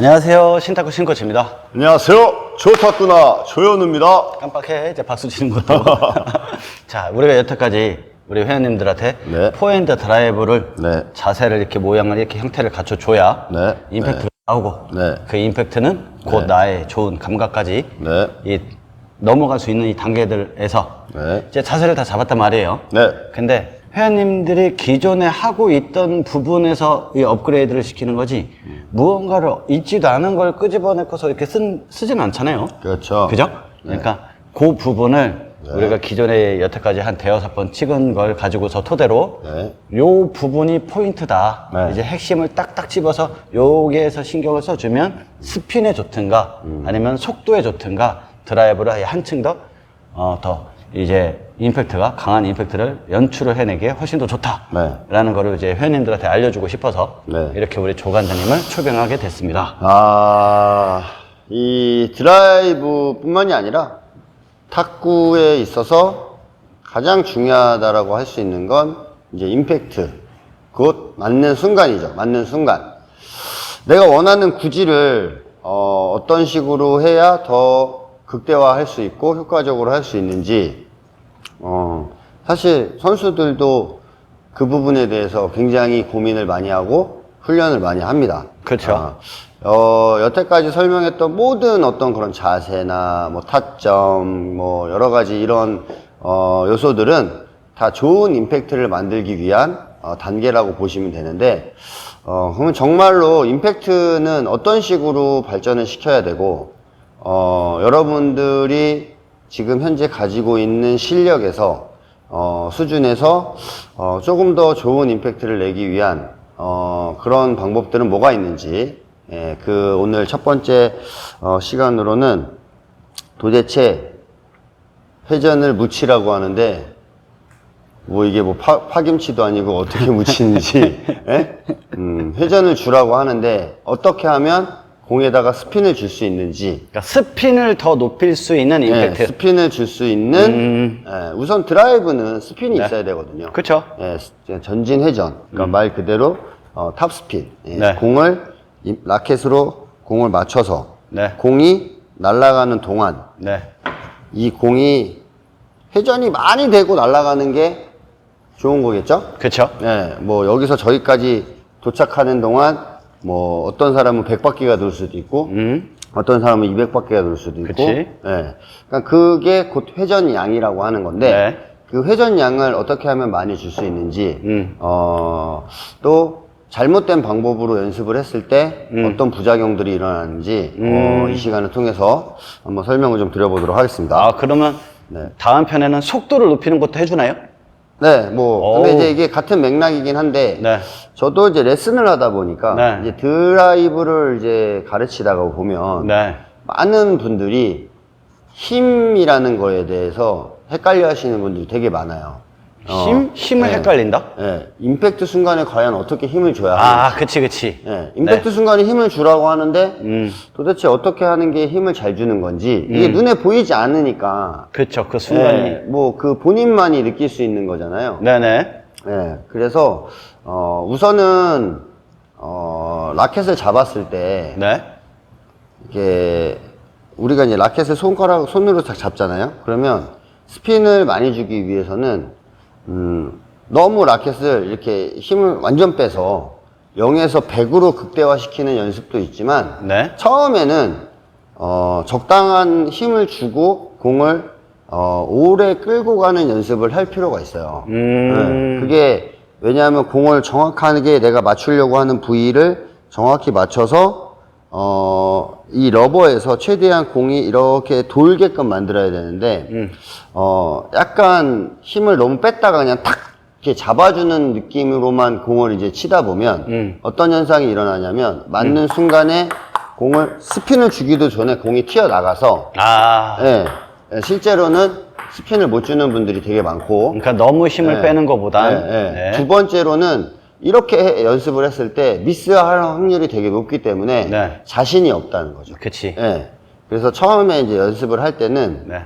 안녕하세요. 신탁구 신코치입니다. 안녕하세요. 조타꾸나 조현우입니다. 깜빡해. 이제 박수 치는 것도. 자, 우리가 여태까지 우리 회원님들한테 네. 포핸드 드라이브를 네. 자세를 이렇게 모양을 이렇게 형태를 갖춰줘야 네. 임팩트가 나오고 네. 그 임팩트는 곧 나의 좋은 감각까지 네. 이 넘어갈 수 있는 이 단계들에서 네. 이제 자세를 다 잡았단 말이에요. 네. 근데 회원님들이 기존에 하고 있던 부분에서 이 업그레이드를 시키는 거지 무언가를 있지도 않은 걸 끄집어내고서 이렇게 쓴, 쓰진 않잖아요. 그렇죠. 그죠? 그러니까 그 부분을 우리가 기존에 여태까지 한 대여섯 번 찍은 걸 가지고서 토대로 네. 요 부분이 포인트다. 네. 이제 핵심을 딱딱 집어서 여기에서 신경을 써주면 스핀에 좋든가 음. 아니면 속도에 좋든가 드라이브를 한층 더, 어, 더 이제 임팩트가 강한 임팩트를 연출을 해내기에 훨씬 더 좋다라는 네. 거를 이제 회원님들한테 알려주고 싶어서 네. 이렇게 우리 조관장님을 초빙하게 됐습니다. 아, 이 드라이브뿐만이 아니라 탁구에 있어서 가장 중요하다라고 할 수 있는 건 이제 임팩트. 곧 맞는 순간이죠. 맞는 순간. 내가 원하는 구질을 어, 어떤 식으로 해야 더 극대화할 수 있고 효과적으로 할 수 있는지 어, 사실 선수들도 그 부분에 대해서 굉장히 고민을 많이 하고 훈련을 많이 합니다. 그렇죠. 아, 어, 여태까지 설명했던 모든 어떤 그런 자세나 뭐 타점, 뭐 여러 가지 이런 어, 요소들은 다 좋은 임팩트를 만들기 위한 어, 단계라고 보시면 되는데, 어, 그러면 정말로 임팩트는 어떤 식으로 발전을 시켜야 되고, 어, 여러분들이 지금 현재 가지고 있는 실력에서, 어, 수준에서, 어, 조금 더 좋은 임팩트를 내기 위한, 어, 그런 방법들은 뭐가 있는지, 예, 그 오늘 첫 번째, 어, 시간으로는 도대체 회전을 묻히라고 하는데, 뭐 이게 뭐 파, 파김치도 아니고 어떻게 묻히는지, 예? 음, 회전을 주라고 하는데, 어떻게 하면 공에다가 스핀을 줄 수 있는지, 그러니까 스핀을 더 높일 수 있는 예, 임팩트. 스핀을 줄 수 있는 예, 우선 드라이브는 스핀이 네. 있어야 되거든요. 그쵸? 예, 스- 전진 회전. 그러니까 말 그대로 어, 탑 스핀. 예, 네. 공을 이- 라켓으로 공을 맞춰서 네. 공이 날아가는 동안 네. 이 공이 회전이 많이 되고 날아가는 게 좋은 거겠죠? 그쵸? 예, 뭐 여기서 저기까지 도착하는 동안 뭐 어떤 사람은 100바퀴가 돌 수도 있고 음. 어떤 사람은 200바퀴가 돌 수도 있고 그치. 예. 그러니까 그게 곧 회전 양이라고 하는 건데 네. 그 회전 양을 어떻게 하면 많이 줄 수 있는지 음. 어, 또 잘못된 방법으로 연습을 했을 때 음. 어떤 부작용들이 일어나는지 어, 이 시간을 통해서 한번 설명을 좀 드려보도록 하겠습니다. 아, 그러면 네. 다음 편에는 속도를 높이는 것도 해주나요? 네, 뭐 근데. 이제 이게 같은 맥락이긴 한데 네. 저도 이제 레슨을 하다 보니까 네. 이제 드라이브를 이제 가르치다가 보면 네. 많은 분들이 힘이라는 거에 대해서 헷갈려 하시는 분들이 되게 많아요. 어, 힘? 힘을 네. 헷갈린다? 예, 임팩트 순간에 과연 어떻게 힘을 줘야 아, 하는지. 그치, 그치. 예, 임팩트 순간에 힘을 주라고 하는데 음. 도대체 어떻게 하는 게 힘을 잘 주는 건지 이게 눈에 보이지 않으니까 그쵸, 그 순간이. 뭐 그 본인만이 느낄 수 있는 거잖아요. 네네. 예, 그래서 어, 우선은 어, 라켓을 잡았을 때 네. 이게 우리가 이제 라켓을 손가락 손으로 딱 잡잖아요. 그러면 스핀을 많이 주기 위해서는 음, 너무 라켓을 이렇게 힘을 완전 빼서 0에서 100으로 극대화시키는 연습도 있지만 네. 처음에는 어, 적당한 힘을 주고 공을 어, 오래 끌고 가는 연습을 할 필요가 있어요. 음. 네, 그게 왜냐하면 공을 정확하게 내가 맞추려고 하는 부위를 정확히 맞춰서 어, 이 러버에서 최대한 공이 이렇게 돌게끔 만들어야 되는데 음. 어, 약간 힘을 너무 뺐다가 그냥 탁 이렇게 잡아주는 느낌으로만 공을 이제 치다 보면 음. 어떤 현상이 일어나냐면 맞는 순간에 공을 스핀을 주기도 전에 공이 튀어나가서 아. 예, 예, 실제로는 스핀을 못 주는 분들이 되게 많고 그러니까 너무 힘을 네. 빼는 것보단. 예, 예. 네. 두 번째로는 이렇게 해- 연습을 했을 때 미스할 확률이 되게 높기 때문에 네. 자신이 없다는 거죠. 그치. 예. 그래서 처음에 이제 연습을 할 때는 네.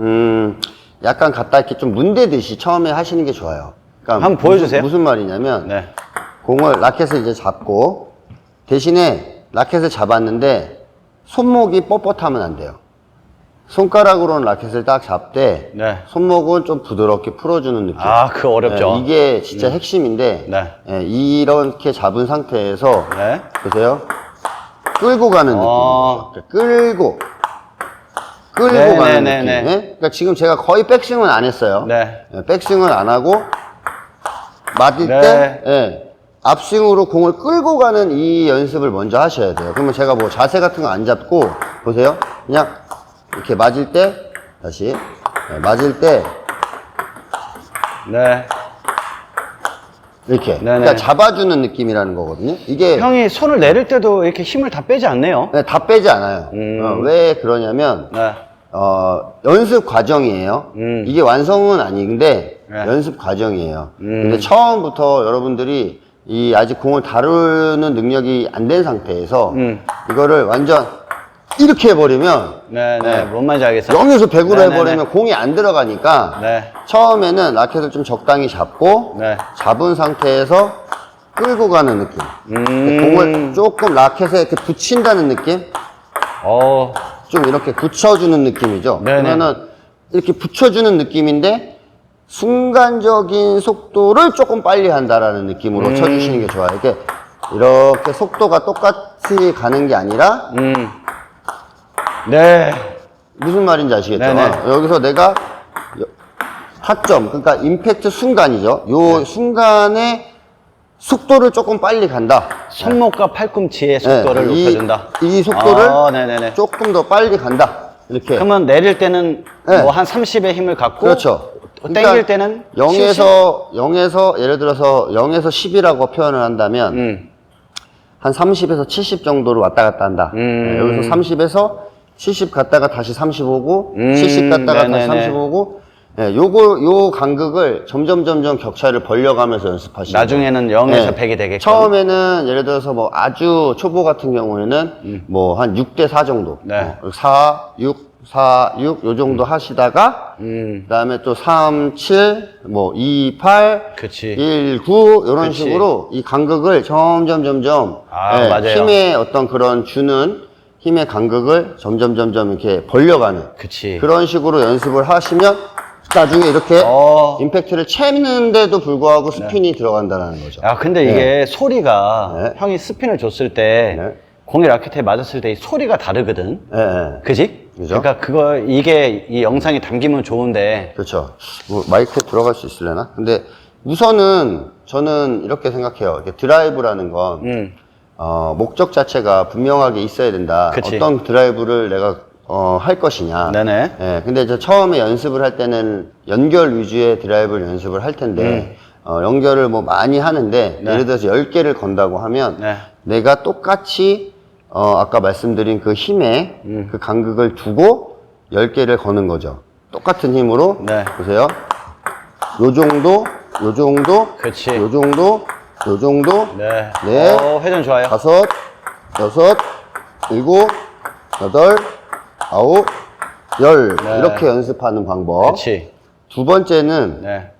음, 약간 갖다 이렇게 좀 문대듯이 처음에 하시는 게 좋아요. 그러니까 한번 보여주세요. 무슨, 무슨 말이냐면 네. 공을 라켓을 이제 잡고 대신에 라켓을 잡았는데 손목이 뻣뻣하면 안 돼요. 손가락으로는 라켓을 딱 잡되 네. 손목은 좀 부드럽게 풀어주는 느낌. 아, 그거 어렵죠. 네, 이게 진짜 핵심인데 네. 예, 이렇게 잡은 상태에서 네. 보세요. 끌고 가는 어. 느낌. 끌고 끌고 네, 가는 네, 느낌. 네, 네. 예? 그러니까 지금 제가 거의 백스윙은 안 했어요. 네. 예, 백스윙은 안 하고 맞을 네. 때 예, 앞스윙으로 공을 끌고 가는 이 연습을 먼저 하셔야 돼요. 그러면 제가 뭐 자세 같은 거 안 잡고 보세요. 그냥 이렇게 맞을 때 다시 예, 맞을 때 네. 이렇게 네네. 그러니까 잡아주는 느낌이라는 거거든요. 이게 형이 손을 내릴 때도 이렇게 힘을 다 빼지 않네요. 네, 다 빼지 않아요. 음. 어, 왜 그러냐면 네. 어, 연습 과정이에요. 음. 이게 완성은 아닌데 네. 연습 과정이에요. 음. 근데 처음부터 여러분들이 이 아직 공을 다루는 능력이 안 된 상태에서 음. 이거를 완전 이렇게 해버리면 네, 네. 네. 뭔 말인지 알겠어요. 0에서 100으로 네, 네, 해버리면 공이 안 들어가니까 네. 처음에는 라켓을 좀 적당히 잡고 네. 잡은 상태에서 끌고 가는 느낌. 음. 공을 조금 라켓에 이렇게 붙인다는 느낌? 어. 좀 이렇게 붙여주는 느낌이죠. 네네. 그러면은 이렇게 붙여주는 느낌인데 순간적인 속도를 조금 빨리 한다라는 느낌으로 음. 쳐주시는 게 좋아요. 이렇게 이렇게 속도가 똑같이 가는 게 아니라 음. 네. 무슨 말인지 아시겠죠? 네네. 여기서 내가 여- 타점, 그러니까 임팩트 순간이죠. 요 네. 순간에 속도를 조금 빨리 간다. 손목과 팔꿈치의 속도를 네, 이- 높여준다. 이 속도를 아, 네네네. 조금 더 빨리 간다. 이렇게. 그러면 내릴 때는 네. 뭐 한 30의 힘을 갖고 그렇죠. 땡길 때는 0에서 0에서 예를 들어서 0에서 10이라고 표현을 한다면 음. 한 30에서 70 정도로 왔다 갔다 한다. 음. 네, 여기서 30에서 70 갔다가 다시 30 오고 음, 70 갔다가 다시 네네네. 30 오고 예, 요거 요 간극을 점점 점점 격차를 벌려가면서 연습하시면 나중에는 돼요. 0에서 예. 100이 되게끔. 처음에는 예를 들어서 뭐 아주 초보 같은 경우에는 뭐한 6대 4 정도. 음. 네. 어, 4, 6, 4, 6 요 정도 하시다가 음. 그다음에 또 3, 7, 뭐 2, 8, 그치. 1, 9 이런 그치. 식으로 이 간극을 점점 점점 아, 예, 맞아요. 힘의 어떤 그런 주는 힘의 간극을 점점 점점 이렇게 벌려가는 그치. 그런 식으로 연습을 하시면 나중에 이렇게 어. 임팩트를 채는데도 불구하고 스핀이 들어간다는 거죠. 야, 근데 이게 소리가 네. 형이 스핀을 줬을 때 네. 공이 라켓에 맞았을 때 이 소리가 다르거든. 예, 예. 그지? 그죠? 그러니까 그거 이게 이 영상이 담기면 좋은데 그렇죠. 뭐 마이크에 들어갈 수 있으려나? 근데 우선은 저는 이렇게 생각해요. 이게 드라이브라는 건 음. 어, 목적 자체가 분명하게 있어야 된다. 그치. 어떤 드라이브를 내가 어, 할 것이냐. 네네. 예, 근데 저 처음에 연습을 할 때는 연결 위주의 드라이브를 연습을 할 텐데 어, 연결을 뭐 많이 하는데 음. 네. 예를 들어서 10개를 건다고 하면 네. 내가 똑같이 어, 아까 말씀드린 그 힘에 음. 그 간극을 두고 10개를 거는 거죠. 똑같은 힘으로 네. 보세요. 요 정도, 요 정도, 그치. 요 정도, 요 정도, 네. 네. 어, 회전 좋아요. 다섯, 여섯, 일곱, 여덟, 아홉, 열 네. 이렇게 연습하는 방법. 그치. 두 번째는 네.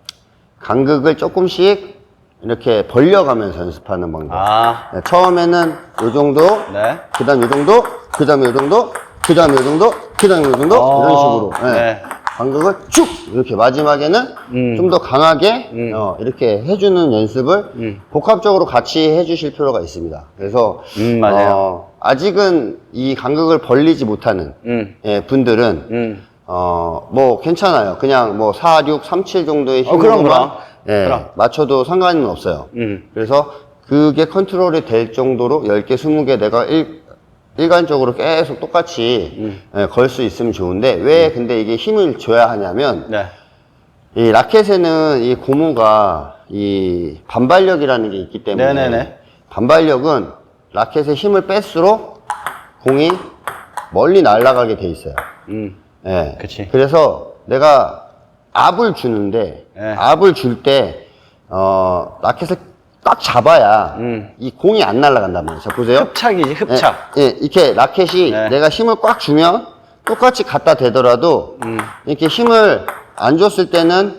간극을 조금씩 이렇게 벌려가면서 연습하는 방법. 아. 네, 처음에는 요 정도, 네. 그 다음 요 정도, 그 다음 요 정도, 그 다음 요 정도, 그 다음 요 정도 어, 이런 식으로. 네. 네. 간극을 쭉 이렇게 마지막에는 음. 좀 더 강하게 음. 어, 이렇게 해주는 연습을 음. 복합적으로 같이 해주실 필요가 있습니다. 그래서 음, 맞아요. 어, 아직은 이 간극을 벌리지 못하는 음. 예, 분들은 음. 어, 뭐 괜찮아요. 그냥 뭐 4, 6, 3, 7 정도의 어, 힘으로만 그럼. 예, 그럼. 맞춰도 상관은 없어요. 음. 그래서 그게 컨트롤이 될 정도로 10개, 20개 내가 일, 일관적으로 계속 똑같이 음. 예, 걸수 있으면 좋은데 왜 근데 이게 힘을 줘야 하냐면 네. 이 라켓에는 이 고무가 이 반발력이라는 게 있기 때문에 네네네. 반발력은 라켓에 힘을 뺄수록 공이 멀리 날아가게 돼 있어요. 음. 예. 그치. 그래서 내가 압을 주는데 예. 압을 줄 때 어, 라켓을 딱 잡아야 음. 이 공이 안 날아간단 말이에요. 자, 보세요. 흡착이지, 흡착. 예, 예, 이렇게 라켓이 네. 내가 힘을 꽉 주면 똑같이 갖다 대더라도 음. 이렇게 힘을 안 줬을 때는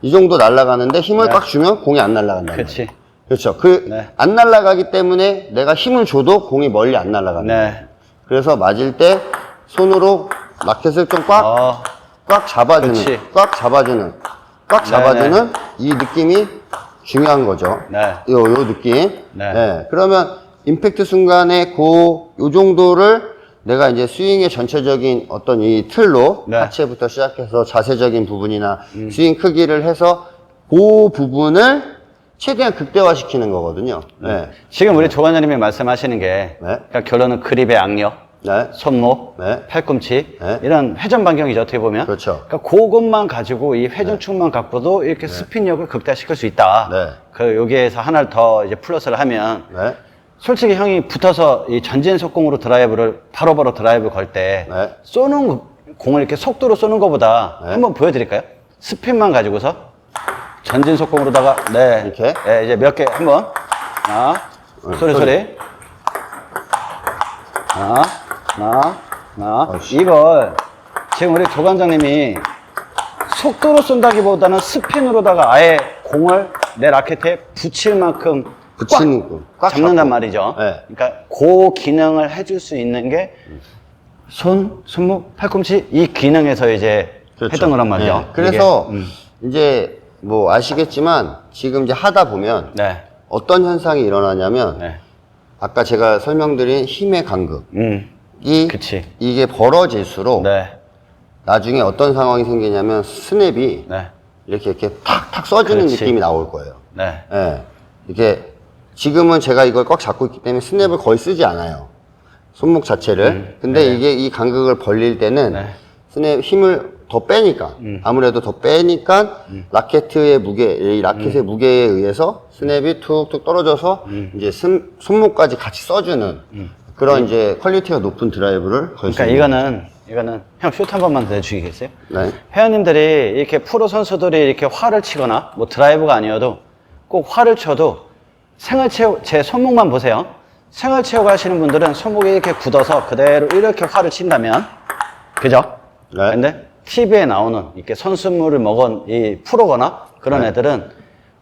이 정도 날아가는데 힘을 네. 꽉 주면 공이 안 날아간다. 그치. 그렇죠. 그, 네. 안 날아가기 때문에 내가 힘을 줘도 공이 멀리 안 날아갑니다. 네. 그래서 맞을 때 손으로 라켓을 좀 꽉, 어, 꽉 잡아주는, 그치. 꽉 잡아주는, 꽉 잡아주는 이 느낌이 중요한 거죠. 네. 요, 요 느낌. 네. 그러면 임팩트 순간에 그, 요 정도를 내가 이제 스윙의 전체적인 어떤 이 틀로 네. 하체부터 시작해서 자세적인 부분이나 스윙 크기를 해서 그 부분을 최대한 극대화시키는 거거든요. 네. 지금 우리 조관장님이 말씀하시는 게 네. 그러니까 결론은 그립의 악력, 네. 손목, 네. 팔꿈치 네. 이런 회전 반경이죠 어떻게 보면. 그렇죠. 그러니까 그것만 가지고 이 회전축만 갖고도 이렇게 스핀력을 극대화시킬 수 있다. 네. 그 여기에서 하나를 더 이제 플러스를 하면 네. 솔직히 형이 붙어서 이 전진 속공으로 드라이브를 바로바로 드라이브 걸 때 네. 쏘는 거- 공을 이렇게 속도로 쏘는 것보다 네. 한번 보여드릴까요? 스핀만 가지고서 전진 속공으로다가 네 이렇게? 네, 이제 몇 개 한번 하나 네, 소리 소리. 소리 하나 하나 어이씨. 이걸 지금 우리 조관장님이 속도로 쏜다기보다는 스핀으로다가 아예 공을 내 라켓에 붙일 만큼 붙이는 거. 꽉 잡는단. 말이죠. 네. 그러니까 그 기능을 해줄 수 있는 게 손, 손목, 팔꿈치 이 기능에서 이제 했던 거란 말이죠. 네. 그래서 이게, 음. 이제 뭐 아시겠지만 지금 이제 하다 보면 네, 어떤 현상이 일어나냐면 네, 아까 제가 설명드린 힘의 간극 이 음, 그치. 이게 벌어질수록 네, 나중에 어떤 상황이 생기냐면 스냅이 네, 이렇게 이렇게 탁탁 써지는 그렇지. 느낌이 나올 거예요. 네, 예. 이게 지금은 제가 이걸 꽉 잡고 있기 때문에 스냅을 거의 쓰지 않아요. 손목 자체를. 근데 이게 이 간극을 벌릴 때는 음. 네. 음. 스냅 힘을 더 빼니까 아무래도 더 빼니까 라켓의 무게, 이 라켓의 음. 무게에 의해서 스냅이 툭툭 떨어져서 이제 손, 손목까지 같이 써주는 그런 이제 퀄리티가 높은 드라이브를 걸수 음. 그러니까 있는. 이거는 이거는 형 슛 한 번만 더 해주시겠어요? 네. 회원님들이 이렇게 프로 선수들이 이렇게 활을 치거나 뭐 드라이브가 아니어도 꼭 활을 쳐도 생활체육 제 손목만 보세요. 생활체육 하시는 분들은 손목이 이렇게 굳어서 그대로 이렇게 활을 친다면 그죠? 네. 근데 TV에 나오는 이렇게 선수물을 먹은 이 프로거나 그런 애들은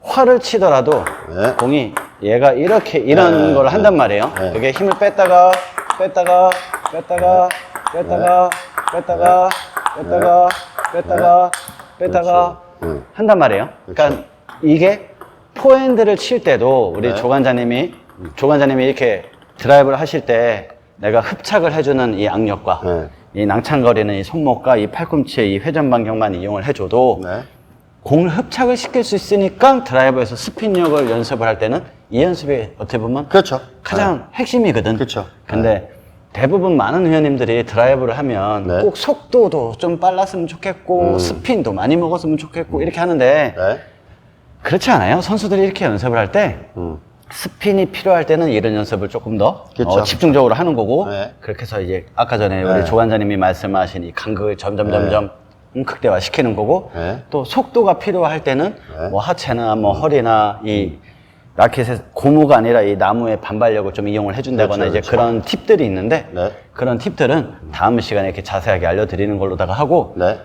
활을 치더라도 네. 공이 얘가 이렇게 이런 네, 걸 네. 한단 말이에요. 네. 그게 힘을 뺐다가 뺐다가 뺐다가 뺐다가 뺐다가 뺐다가 뺐다가 뺐다가 그렇죠. 네. 한단 말이에요. 그러니까 이게 포핸드를 칠 때도 우리 네. 조관자님이 조관자님이 이렇게 드라이브를 하실 때 내가 흡착을 해주는 이 악력과 네. 이 낭창거리는 이 손목과 이 팔꿈치의 이 회전 반경만 이용을 해줘도 네. 공을 흡착을 시킬 수 있으니까 드라이버에서 스핀력을 연습을 할 때는 이 연습이 어떻게 보면 그렇죠. 가장 핵심이거든. 그쵸. 근데 대부분 많은 회원님들이 드라이브를 하면 네. 꼭 속도도 좀 빨랐으면 좋겠고 스핀도 많이 먹었으면 좋겠고 이렇게 하는데 네. 그렇지 않아요. 선수들이 이렇게 연습을 할 때 음. 스핀이 필요할 때는 이런 연습을 조금 더 그쵸. 어, 집중적으로 하는 거고 네. 그렇게 해서 이제 아까 전에 네. 우리 조관자님이 말씀하신 이 간극을 점점 네. 점점 음, 극대화 시키는 거고 네. 또 속도가 필요할 때는 네. 뭐 하체나 뭐 허리나 이 라켓의 고무가 아니라 이 나무의 반발력을 좀 이용을 해준다거나 그렇죠, 이제 그렇죠. 그런 팁들이 있는데 네. 그런 팁들은 다음 시간에 이렇게 자세하게 알려드리는 걸로다가 하고 네.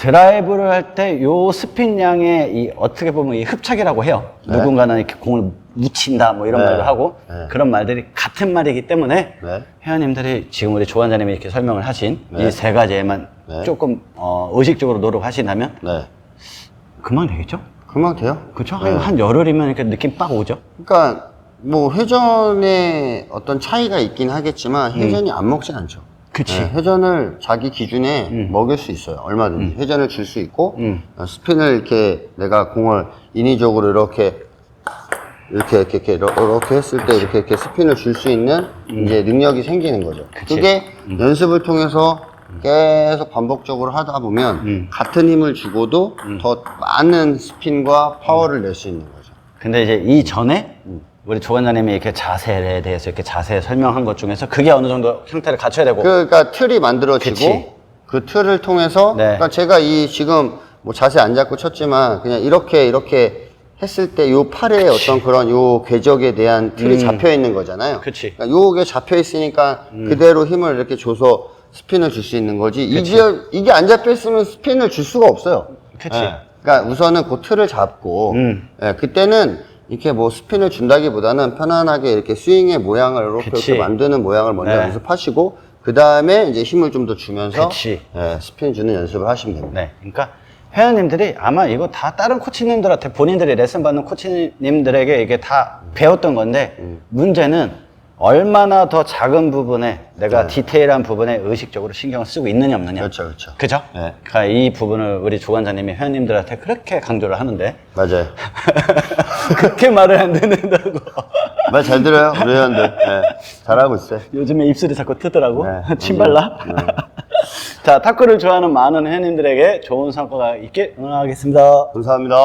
드라이브를 할 때 요 스핀량의 이 어떻게 보면 이 흡착이라고 해요. 네. 누군가는 이렇게 공을 묻힌다 뭐 이런 네. 말을 하고 네. 그런 말들이 같은 말이기 때문에 네. 회원님들이 지금 우리 조원자님이 이렇게 설명을 하신 네. 이세 가지에만 네. 조금 어, 의식적으로 노력하신다면 네. 금방 되겠죠? 금방 돼요. 그렇죠? 네. 한 열흘이면 이렇게 느낌 빡 오죠? 그러니까 뭐 회전에 어떤 차이가 있긴 하겠지만 회전이 안 먹진 않죠. 음. 그치. 음. 네, 회전을 자기 기준에 먹일 수 있어요. 얼마든지 회전을 줄 수 있고 음. 어, 스핀을 이렇게 내가 공을 인위적으로 이렇게 이렇게 이렇게 이렇게, 이렇게 했을 때 이렇게 이렇게 스핀을 줄 수 있는 이제 능력이 생기는 거죠. 음. 그치. 음. 그게 연습을 통해서 계속 반복적으로 하다 보면 음. 같은 힘을 주고도 더 많은 스핀과 파워를 낼 수 있는 거죠. 근데 이제 이 전에 우리 조원자님이 이렇게 자세에 대해서 이렇게 자세히 설명한 것 중에서 그게 어느 정도 형태를 갖춰야 되고 그러니까 틀이 만들어지고 그치. 그 틀을 통해서 네. 그러니까 제가 이 지금 뭐 자세 안 잡고 쳤지만 그냥 이렇게 이렇게 했을 때 요 팔에 어떤 그런 요 궤적에 대한 틀이 잡혀 있는 거잖아요. 음. 그치. 음. 그러니까 요게 잡혀 있으니까 그대로 힘을 이렇게 줘서 스핀을 줄 수 있는 거지. 이게 이게 안 잡혀 있으면 스핀을 줄 수가 없어요. 그치. 예. 그러니까 우선은 그 틀을 잡고 음. 예, 그때는 이렇게 뭐 스핀을 준다기보다는 편안하게 이렇게 스윙의 모양을 이렇게, 그치. 이렇게 만드는 모양을 먼저 네. 연습하시고 그 다음에 이제 힘을 좀 더 주면서 그치. 예, 스핀 주는 연습을 하시면 됩니다. 네. 그러니까 회원님들이 아마 이거 다 다른 코치님들한테 본인들이 레슨 받는 코치님들에게 이게 다 배웠던 건데 음. 문제는 얼마나 더 작은 부분에 내가 네. 디테일한 부분에 의식적으로 신경을 쓰고 있느냐 없느냐. 그렇죠, 그렇죠. 그죠? 네. 그러니까 이 부분을 우리 조관장님이 회원님들한테 그렇게 강조를 하는데 맞아요. 그렇게 말을 안 듣는다고. 말 잘 들어요, 우리 회원들. 예, 잘하고 있어요. 요즘에 입술이 자꾸 트더라고. 네, 침 맞아요. 발라. 자, 탁구를 좋아하는 많은 회원님들에게 좋은 성과가 있길 응원하겠습니다. 감사합니다.